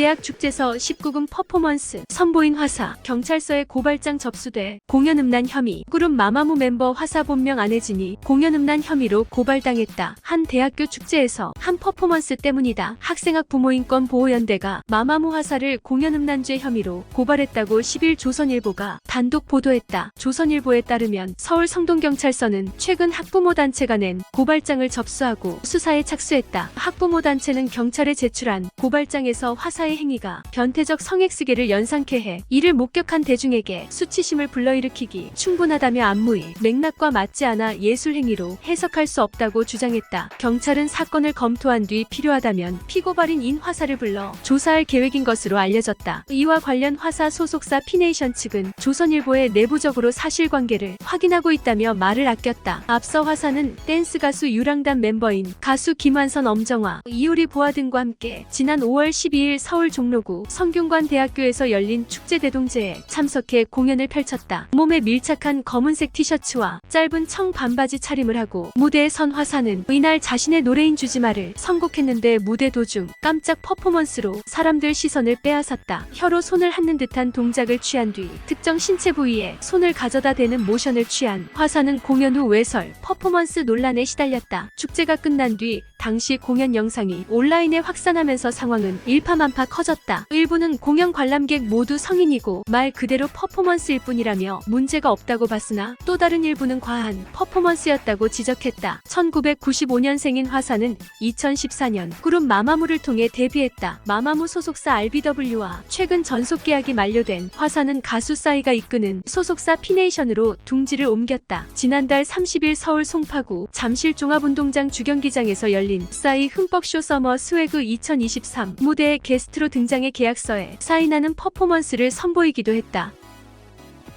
대학 축제서 19금 퍼포먼스 선보인 화사 경찰서에 고발장 접수돼 공연 음란 혐의 그룹 마마무 멤버 화사 본명 안혜진이 공연 음란 혐의로 고발당했다. 한 대학교 축제에서 한 퍼포먼스 때문이다. 학생학 부모인권 보호연대가 마마무 화사를 공연 음란죄 혐의로 고발했다고 10일 조선일보가 단독 보도했다. 조선일보에 따르면 서울 성동경찰서는 최근 학부모 단체가 낸 고발장을 접수하고 수사에 착수했다. 학부모 단체는 경찰에 제출한 고발장에서 화사의 행위가 변태적 성액스계를 연상케 해 이를 목격한 대중에게 수치심을 불러일으키기 충분하다며 안무의 맥락과 맞지 않아 예술 행위로 해석할 수 없다고 주장했다. 경찰은 사건을 검토한 뒤 필요하다면 피고발인 인 화사를 불러 조사할 계획인 것으로 알려졌다. 이와 관련 화사 소속사 피네이션 측은 조선일보에 내부적으로 사실관계를 확인하고 있다며 말을 아꼈다. 앞서 화사는 댄스 가수 유랑단 멤버인 가수 김완선 엄정화, 이효리 보아 등과 함께 지난 5월 12일 서울 종로구 성균관 대학교에서 열린 축제 대동제에 참석해 공연을 펼쳤다. 몸에 밀착한 검은색 티셔츠와 짧은 청 반바지 차림을 하고 무대에 선 화사는 이날 자신의 노래인 주지마를 선곡했는데 무대 도중 깜짝 퍼포먼스로 사람들 시선을 빼앗았다. 혀로 손을 핥는 듯한 동작을 취한 뒤 특정 신체 부위에 손을 가져다 대는 모션을 취한 화사는 공연 후 외설 퍼포먼스 논란에 시달렸다. 축제가 끝난 뒤 당시 공연 영상이 온라인에 확산하면서 상황은 일파만파 커졌다. 일부는 공연 관람객 모두 성인이고 말 그대로 퍼포먼스일 뿐이라며 문제가 없다고 봤으나 또 다른 일부는 과한 퍼포먼스였다고 지적했다. 1995년생인 화사는 2014년 그룹 마마무를 통해 데뷔했다. 마마무 소속사 RBW와 최근 전속 계약이 만료된 화사는 가수 싸이가 이끄는 소속사 피네이션으로 둥지를 옮겼다. 지난달 30일 서울 송파구 잠실 종합운동장 주경기장에서 열린 싸이 흠뻑쇼 서머 스웨그 2023 무대에 게스트로 등장해 계약서에 사인하는 퍼포먼스를 선보이기도 했다.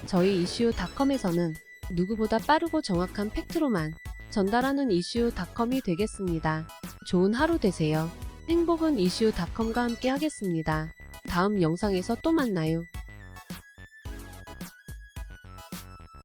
저희 이슈닷컴에서는 누구보다 빠르고 정확한 팩트로만 전달하는 이슈닷컴이 되겠습니다. 좋은 하루 되세요. 행복은 이슈닷컴과 함께 하겠습니다. 다음 영상에서 또 만나요.